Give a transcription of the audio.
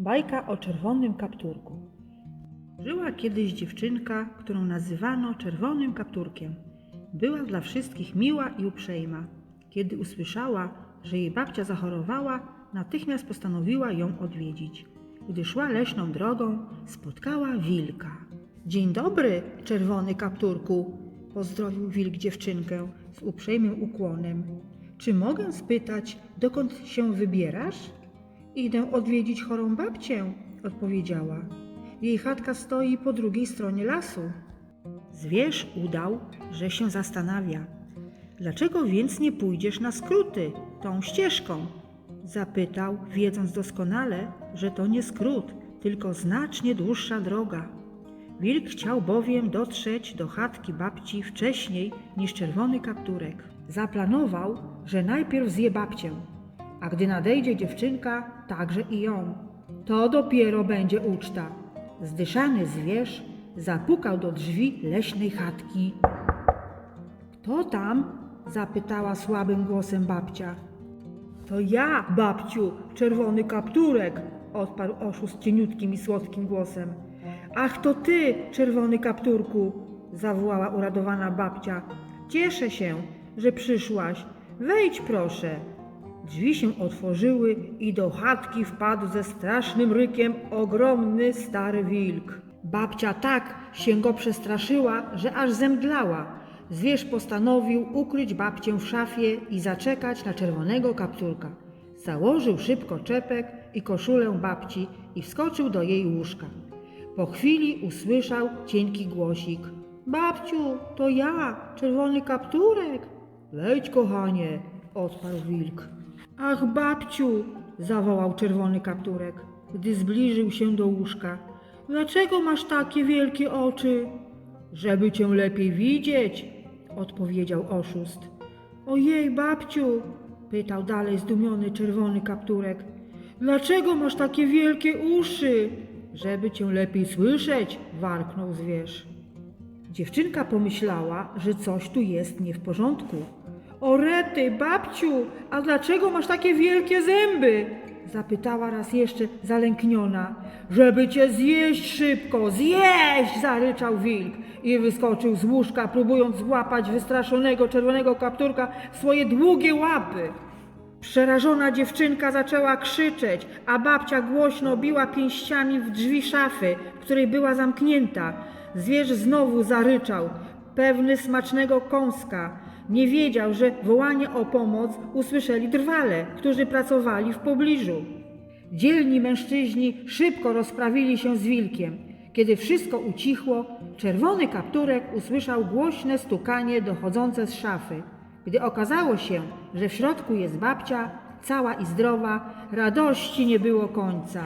Bajka o czerwonym kapturku. Żyła kiedyś dziewczynka, którą nazywano czerwonym kapturkiem. Była dla wszystkich miła i uprzejma. Kiedy usłyszała, że jej babcia zachorowała, natychmiast postanowiła ją odwiedzić. Gdy szła leśną drogą, spotkała wilka. Dzień dobry, czerwony kapturku, pozdrowił wilk dziewczynkę z uprzejmym ukłonem. Czy mogę spytać, dokąd się wybierasz? Idę odwiedzić chorą babcię, odpowiedziała. Jej chatka stoi po drugiej stronie lasu. Zwierz udał, że się zastanawia. Dlaczego więc nie pójdziesz na skróty, tą ścieżką? Zapytał, wiedząc doskonale, że to nie skrót, tylko znacznie dłuższa droga. Wilk chciał bowiem dotrzeć do chatki babci wcześniej niż czerwony kapturek. Zaplanował, że najpierw zje babcię, a gdy nadejdzie dziewczynka, także i ją. To dopiero będzie uczta. Zdyszany zwierz zapukał do drzwi leśnej chatki. Kto tam? zapytała słabym głosem babcia. To ja, babciu, czerwony kapturek, odparł oszust cieniutkim i słodkim głosem. Ach, to ty, czerwony kapturku, zawołała uradowana babcia. Cieszę się, że przyszłaś. Wejdź proszę. Drzwi się otworzyły i do chatki wpadł ze strasznym rykiem ogromny stary wilk. Babcia tak się go przestraszyła, że aż zemdlała. Zwierz postanowił ukryć babcię w szafie i zaczekać na czerwonego kapturka. Założył szybko czepek i koszulę babci i wskoczył do jej łóżka. Po chwili usłyszał cienki głosik. Babciu, to ja, czerwony kapturek. Wejdź, kochanie, odparł wilk. Ach, babciu, zawołał czerwony kapturek, gdy zbliżył się do łóżka. Dlaczego masz takie wielkie oczy? Żeby cię lepiej widzieć, odpowiedział oszust. Ojej, babciu, pytał dalej zdumiony czerwony kapturek. Dlaczego masz takie wielkie uszy? Żeby cię lepiej słyszeć, warknął zwierz. Dziewczynka pomyślała, że coś tu jest nie w porządku. O rety, babciu, a dlaczego masz takie wielkie zęby? Zapytała raz jeszcze zalękniona. Żeby cię zjeść szybko, zjeść! zaryczał wilk i wyskoczył z łóżka, próbując złapać wystraszonego czerwonego kapturka w swoje długie łapy. Przerażona dziewczynka zaczęła krzyczeć, a babcia głośno biła pięściami w drzwi szafy, w której była zamknięta. Zwierz znowu zaryczał, pewny smacznego kąska. Nie wiedział, że wołanie o pomoc usłyszeli drwale, którzy pracowali w pobliżu. Dzielni mężczyźni szybko rozprawili się z wilkiem. Kiedy wszystko ucichło, czerwony kapturek usłyszał głośne stukanie dochodzące z szafy. Gdy okazało się, że w środku jest babcia, cała i zdrowa, radości nie było końca.